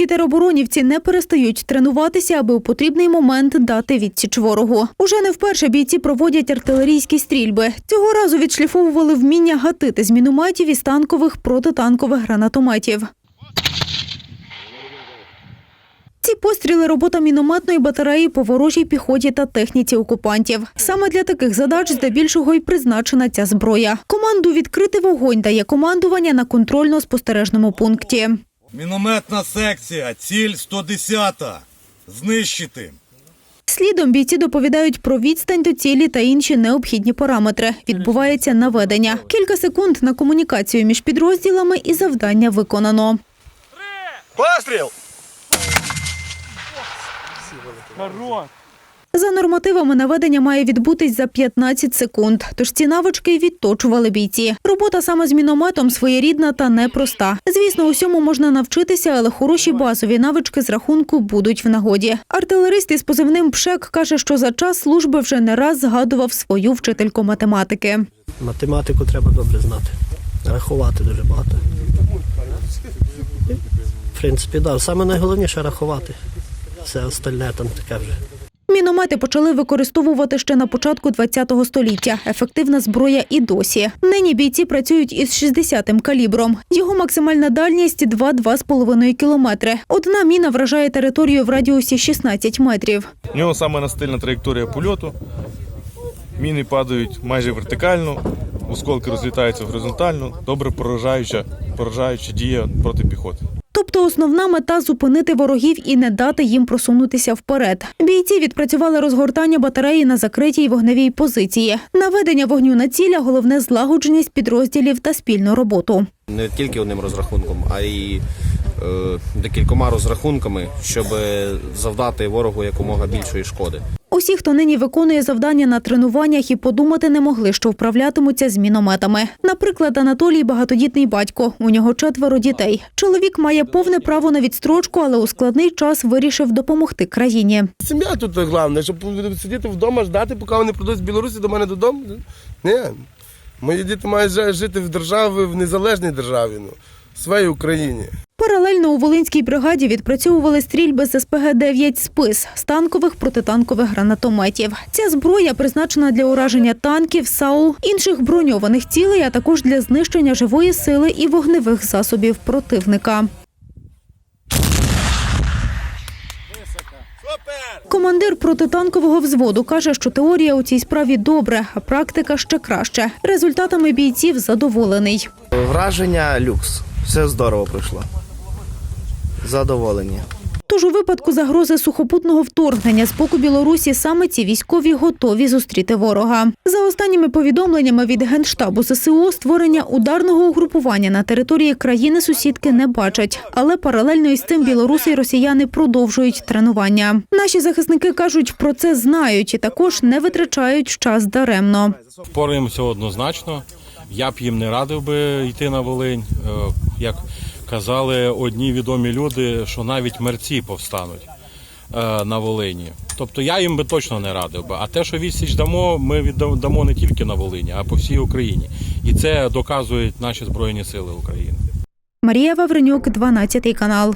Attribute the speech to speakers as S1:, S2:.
S1: Луцькі тероборонівці не перестають тренуватися, аби у потрібний момент дати відсіч ворогу. Уже не вперше бійці проводять артилерійські стрільби. Цього разу відшліфовували вміння гатити з мінометів і з танкових протитанкових гранатометів. Ці постріли робота мінометної батареї по ворожій піхоті та техніці окупантів. Саме для таких задач здебільшого й призначена ця зброя. Команду відкрити вогонь дає командування на контрольно-спостережному пункті.
S2: Мінометна секція, ціль 110. Знищити.
S1: Слідом бійці доповідають про відстань до цілі та інші необхідні параметри. Відбувається наведення. Кілька секунд на комунікацію між підрозділами і завдання виконано.
S2: Постріл!
S1: За нормативами наведення має відбутись за 15 секунд. Тож ці навички відточували бійці. Робота саме з мінометом своєрідна та непроста. Звісно, усьому можна навчитися, але хороші базові навички з рахунку будуть в нагоді. Артилерист із позивним Пшек каже, що за час служби вже не раз згадував свою вчительку математики.
S3: Математику треба добре знати. Рахувати дуже багато. В принципі, так. Саме найголовніше рахувати. Все остальне там таке вже.
S1: Міномети почали використовувати ще на початку ХХ століття. Ефективна зброя і досі. Нині бійці працюють із 60-м калібром. Його максимальна дальність 2-2,5 кілометри. Одна міна вражає територію в радіусі 16 метрів.
S4: У нього саме настильна траєкторія польоту. Міни падають майже вертикально, осколки розлітаються горизонтально, добре поражаюча, поражаюча дія проти піхоти.
S1: Тобто основна мета зупинити ворогів і не дати їм просунутися вперед. Бійці відпрацювали розгортання батареї на закритій вогневій позиції. Наведення вогню на ціля головне злагодженість підрозділів та спільну роботу.
S5: не тільки одним розрахунком, а й е, декількома розрахунками, щоб завдати ворогу якомога більшої шкоди.
S1: Усі, хто нині виконує завдання на тренуваннях і подумати не могли, що вправлятимуться з мінометами. Наприклад, Анатолій багатодітний батько. У нього четверо дітей. Чоловік має повне право на відстрочку, але у складний час вирішив допомогти країні.
S6: Сім'я тут головне, щоб сидіти вдома, ждати, поки вони прийдуть з Білорусі до мене додому. Ні. Мої діти мають жити в державі, в незалежній державі, ну, в своїй Україні.
S1: Паралельно у Волинській бригаді відпрацьовували стрільби з СПГ-9 «Спис» з танкових протитанкових гранатометів. Ця зброя призначена для ураження танків, САУ, інших броньованих цілей, а також для знищення живої сили і вогневих засобів противника. Командир протитанкового взводу каже, що теорія у цій справі добре, а практика ще краще. Результатами бійців задоволений.
S7: Враження люкс. Все здорово пройшло. Задоволені.
S1: Тож у випадку загрози сухопутного вторгнення з боку Білорусі саме ці військові готові зустріти ворога. За останніми повідомленнями від генштабу ЗСУ, створення ударного угрупування на території країни сусідки не бачать, але паралельно із тим білоруси і росіяни продовжують тренування. Наші захисники кажуть, про це знають і також не витрачають час даремно.
S4: Впораємося однозначно. Я б їм не радив би йти на Волинь. Як казали одні відомі люди, що навіть мерці повстануть е, на Волині. Тобто я їм би точно не радив би. А те, що відсіч дамо, ми віддамо не тільки на Волині, а по всій Україні. І це доказують наші Збройні Сили України.
S1: Марія Вавренюк, 12 канал.